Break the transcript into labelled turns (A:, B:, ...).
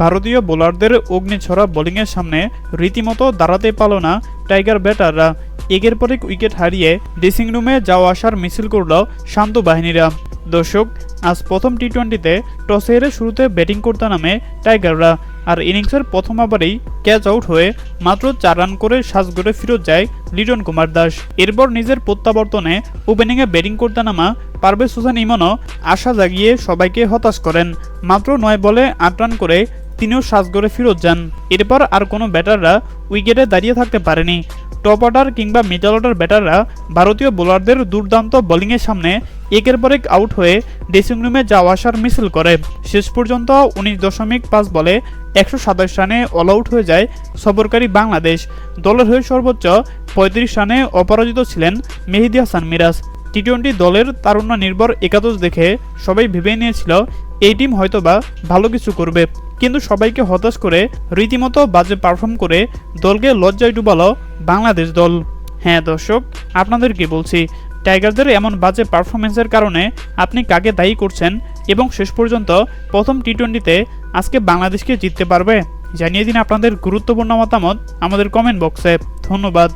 A: ভারতীয় বোলারদের অগ্নিছড়া বোলিংয়ের সামনে রীতিমতো দাঁড়াতে পারল না টাইগার ব্যাটাররা। একের পর এক উইকেট হারিয়ে ড্রেসিং রুমে যাওয়া আসার মিছিল করল শান্ত বাহিনীরা। দর্শক, আজ প্রথম টি টোয়েন্টিতে টসে হেরে শুরুতে ব্যাটিং করতে নামে টাইগাররা, আর ইনিংসের প্রথম ওভারেই ক্যাচ আউট হয়ে মাত্র চার রান করে সাজগড়ে ফিরত যায় লিটন কুমার দাস। এরপর নিজের প্রত্যাবর্তনে ওপেনিংয়ে ব্যাটিং করতে নামা পারভেজ হোসেন ইমনও আশা জাগিয়ে সবাইকে হতাশ করেন। মাত্র নয় বলে আট রান করে তিনিও সাজগড়ে ফিরত যান। এরপর আর কোনো ব্যাটাররা উইকেটে দাঁড়িয়ে থাকতে পারেনি। টপ অর্ডার কিংবা মিডল অর্ডার ব্যাটাররা ভারতীয় বোলারদের দুর্দান্ত বোলিংয়ের সামনে একের পর এক আউট হয়ে ড্রেসিং রুমে যাওয়া আসার মিছিল করে। শেষ পর্যন্ত উনিশ দশমিক পাঁচ বলে একশো সাতাশ রানে অল আউট হয়ে যায় সফরকারী বাংলাদেশ। দলের হয়ে সর্বোচ্চ পঁয়ত্রিশ রানে অপরাজিত ছিলেন মেহেদি হাসান মিরাজ। টি টোয়েন্টি দলের তারুণ্য নির্ভর একাদশ দেখে সবাই ভেবে নিয়েছিল এই টিম হয়তোবা ভালো কিছু করবে। কিন্তু সবাইকে হতাশ করে রীতিমতো বাজে পারফর্ম করে দলকে লজ্জায় ডুবালো বাংলাদেশ দল। হ্যাঁ দর্শক, আপনাদেরকে বলছি, টাইগারদের এমন বাজে পারফরমেন্সের কারণে আপনি কাকে দায়ী করছেন এবং শেষ পর্যন্ত প্রথম টি টোয়েন্টিতে আজকে বাংলাদেশকে জিততে পারবে? জানিয়ে দিন আপনাদের গুরুত্বপূর্ণ মতামত আমাদের কমেন্ট বক্সে ধন্যবাদ।